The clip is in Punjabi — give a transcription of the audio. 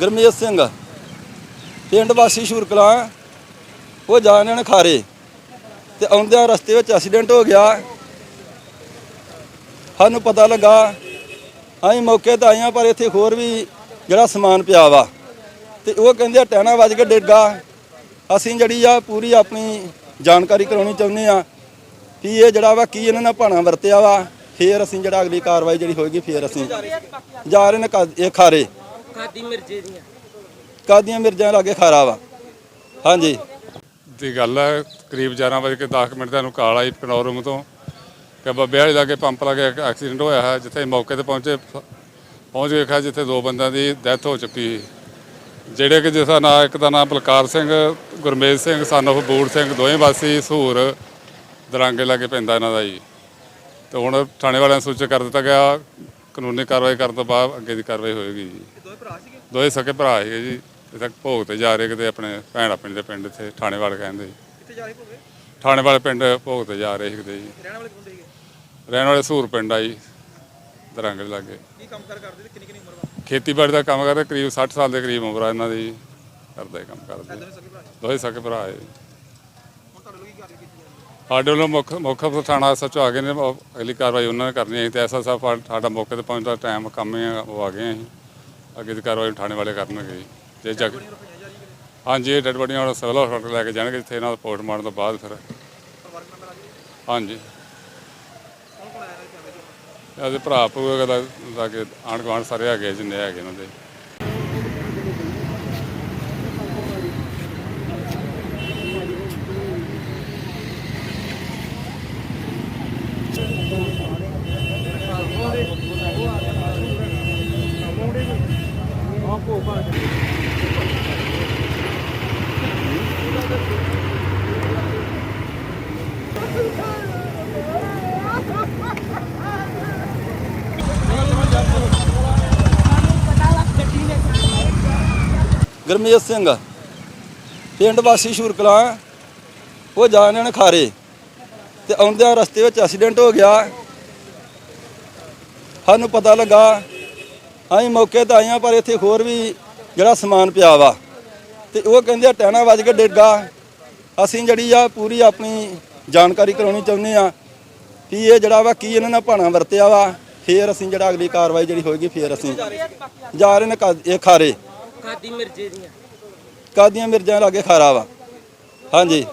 ਗਰਮੇਸ਼ ਸਿੰਘ। ਪਿੰਡ ਵਾਸੀ ਸ਼ੁਰਕਲਾ ਉਹ ਜਾ ਰਹੇ ਨੇ ਖਾਰੇ ਤੇ ਆਉਂਦਿਆਂ ਰਸਤੇ ਵਿੱਚ ਐਕਸੀਡੈਂਟ ਹੋ ਗਿਆ। ਸਾਨੂੰ ਪਤਾ ਲੱਗਾ, ਅਸੀਂ ਮੌਕੇ ਤੇ ਆਏ ਹਾਂ, ਪਰ ਇੱਥੇ ਹੋਰ ਵੀ ਜਿਹੜਾ ਸਮਾਨ ਪਿਆ ਵਾ। ਤੇ ਉਹ ਕਹਿੰਦੇ ਆ ਟਹਿਣਾ ਵੱਜ ਕੇ ਡਿੱਗਾ ਅਸੀਂ ਜਿਹੜੀ ਆ, ਪੂਰੀ ਆਪਣੀ ਜਾਣਕਾਰੀ ਕਰਾਉਣੀ ਚਾਹੁੰਦੇ ਆ ਕਿ ਇਹ ਜਿਹੜਾ ਵਾ, ਕੀ ਇਹਨਾਂ ਨੇ ਭਾਣਾ ਵਰਤਿਆ ਵਾ। ਫੇਰ ਅਸੀਂ ਜਿਹੜਾ ਅਗਲੀ ਕਾਰਵਾਈ ਜਿਹੜੀ ਹੋਏਗੀ, ਫੇਰ ਅਸੀਂ ਜਾ ਰਹੇ ਨੇ ਕਾ- ਇਹ ਖਾਰੇ ਕਾਦੀ ਮਿਰਜੇ ਦੀਆਂ? ਕਾਦੀਆਂ ਮਿਰਜ਼ਾਂ ਲਾਗੇ ਖਾਰਾ ਵਾ। ਹਾਂਜੀ। ਦੀ ਗੱਲ ਹੈ ਕਰੀਬ 11 ਵਜੇ ਕੇ 10 ਮਿੰਟ ਦਾ ਨੂੰ ਕਾਲ ਆਈ ਪਨੋਰਮ ਤੋਂ। ਕਿ ਬੱਬੇ ਵਾਲੀ ਲਾਗੇ ਪੰਪ ਲਾਗੇ ਇੱਕ ਐਕਸੀਡੈਂਟ ਹੋਇਆ ਹੈ ਜਿੱਥੇ ਮੌਕੇ ਤੇ ਪਹੁੰਚੇ ਪਹੁੰਚ ਕੇ ਵੇਖਿਆ ਜਿੱਥੇ ਦੋ ਬੰਦਿਆਂ ਦੀ ਡੈਥ ਹੋ ਚੁੱਕੀ ਸੀ। ਜਿਹੜੇ ਕਿ ਜਿਸ ਦਾ ਨਾਂ ਇੱਕ ਦਾ ਨਾਮ ਬਲਕਾਰ ਸਿੰਘ ਗੁਰਮੇਜ ਸਿੰਘ ਸਨ of ਬੂੜ ਸਿੰਘ ਦੋਵੇਂ ਵਾਸੀ ਸਹੂਰ ਦਰਾਂਗੇ ਲਾਗੇ ਪੈਂਦਾ ਇਹਨਾਂ ਦਾ ਜੀ। ਤੇ ਹੁਣ ਥਾਣੇ ਵਾਲਿਆਂ ਨੂੰ ਸੂਚਿਤ ਕਰ ਦਿੱਤਾ ਗਿਆ ਕਾਨੂੰਨੀ ਕਾਰਵਾਈ ਕਰਨ ਤੋਂ ਬਾਅਦ ਅੱਗੇ ਦੀ ਕਾਰਵਾਈ ਹੋਏਗੀ ਜੀ। ਦੋਵੇਂ ਭਰਾ ਸੀਗੇ? ਦੋਵੇਂ ਸਕੇ ਭਰਾ ਸੀਗੇ ਜੀ। ਤੱਕ ਭੋਗ ਤੇ ਜਾ ਰਹੇ ਕਿਤੇ ਆਪਣੇ ਭੈਣ ਆਪਣੇ ਦੇ ਪਿੰਡ ਇੱਥੇ ਥਾਣੇ ਵਾਲੇ ਕਹਿੰਦੇ। ਜੀ ਕਿੱਥੇ ਜਾ ਰਹੇ ਭੋਗੇ? ਥਾਣੇ ਵਾਲੇ ਪਿੰਡ ਭੋਗ ਤੇ ਜਾ ਰਹੇ ਸੀ ਕਿਤੇ ਜੀ। ਰਹਿਣ ਵਾਲੇ ਕੌਣ ਸੀਗੇ? ਰਹਿਣ ਵਾਲੇ ਸੂਰ ਪਿੰਡ ਆ ਜੀ ਦਰੰਗ ਦੇ ਲਾਗੇ। ਕੀ ਕੰਮ ਕਰ ਕਰਦੇ ਤੇ ਕਿੰਨੀ ਕਿੰਨੀ ਉਮਰ ਵਾ? ਖੇਤੀਬਾੜੀ ਦਾ ਕੰਮ ਕਰਦੇ ਕਰੀਬ 60 ਸਾਲ ਦੇ ਕਰੀਬ ਉਮਰ ਆ ਇਹਨਾਂ ਦੀ। ਕਰਦੇ ਕੰਮ ਕਰਦੇ। ਦੋਵੇਂ ਸਕੇ ਭਰਾ ਹੈ ਹੁਣ ਤੁਹਾਡੇ ਲੋਕ ਕੀ ਜਾਂਦੀ ਸਾਡੇ ਵੱਲੋਂ ਮੁੱਖ ਮੁੱਖ ਥਾਣਾ ਸੱਚੋ ਆ ਗਏ ਨੇ ਉਹ ਅਗਲੀ ਕਾਰਵਾਈ ਉਹਨਾਂ ਨੇ ਕਰਨੀ ਹੈ। ਤੇ ਐਸਾ ਸਾਹਿਬ ਸਾਡਾ ਮੌਕੇ ਤੇ ਪਹੁੰਚਦਾ ਟਾਈਮ ਕੰਮ ਹੀ ਆ, ਉਹ ਆ ਗਏ ਅਸੀਂ। ਅੱਗੇ ਦੀ ਕਾਰਵਾਈ ਥਾਣੇ ਵਾਲੇ ਕਰਨਗੇ ਜੀ। ਜੇ ਜਗ ਹਾਂਜੀ ਇਹ ਡੈਡ ਬੋਡੀਆਂ ਹੁਣ ਸਿਵਲ ਹਸਪਤਾਲ ਲੈ ਕੇ ਜਾਣਗੇ ਜਿੱਥੇ ਇਹਨਾਂ ਦਾ ਮਾਰਨ ਤੋਂ ਬਾਅਦ ਫਿਰ। ਹਾਂਜੀ। ਕੌਣ ਇਹਦੇ ਭਰਾ ਭੂਆ ਦਾ ਲਾਗੇ ਆਂਢ ਗੁਆਂਢ ਸਾਰੇ ਹੈਗੇ ਜਿੰਨੇ ਹੈਗੇ ਇਹਨਾਂ ਦੇ ਗਰਮੇਸ਼ ਸਿੰਘ, ਪਿੰਡ ਵਾਸੀ ਸ਼ੁਰਕਲਾ, ਉਹ ਜਾ ਰਹੇ ਨੇ ਖਾਰੇ ਤੇ ਆਉਂਦਿਆਂ ਰਸਤੇ ਵਿੱਚ ਐਕਸੀਡੈਂਟ ਹੋ ਗਿਆ। ਸਾਨੂੰ ਪਤਾ ਲੱਗਾ ਅਸੀਂ ਮੌਕੇ ਤੇ ਹਾਂ ਪਰ ਇੱਥੇ ਹੋਰ ਵੀ ਜਿਹੜਾ ਸਮਾਨ ਪਿਆ ਵਾ। ਤੇ ਉਹ ਕਹਿੰਦੇ ਆ ਟਹਿਣਾ ਵੱਜ ਕੇ ਡਿੱਗਾ ਅਸੀਂ ਜਿਹੜੀ ਆ ਪੂਰੀ ਆਪਣੀ ਜਾਣਕਾਰੀ ਕਰਾਉਣੀ ਚਾਹੁੰਦੇ ਆ ਕਿ ਇਹ ਜਿਹੜਾ ਵਾ ਕੀ ਇਹਨਾਂ ਨੇ ਭਾਣਾ ਵਰਤਿਆ ਵਾ। ਫੇਰ ਅਸੀਂ ਜਿਹੜਾ ਅਗਲੀ ਕਾਰਵਾਈ ਜਿਹੜੀ ਹੋਏਗੀ ਫੇਰ ਅਸੀਂ ਜਾ ਰਹੇ ਨੇ ਇਹ ਖਾਰੇ। ਕਾਦੀ ਮਿਰਜੇ ਦੀਆਂ। ਕਾਦੀਆਂ ਮਿਰਜ਼ਾਂ ਲਾਗੇ ਖਾਰਾ ਵਾ। ਹਾਂਜੀ।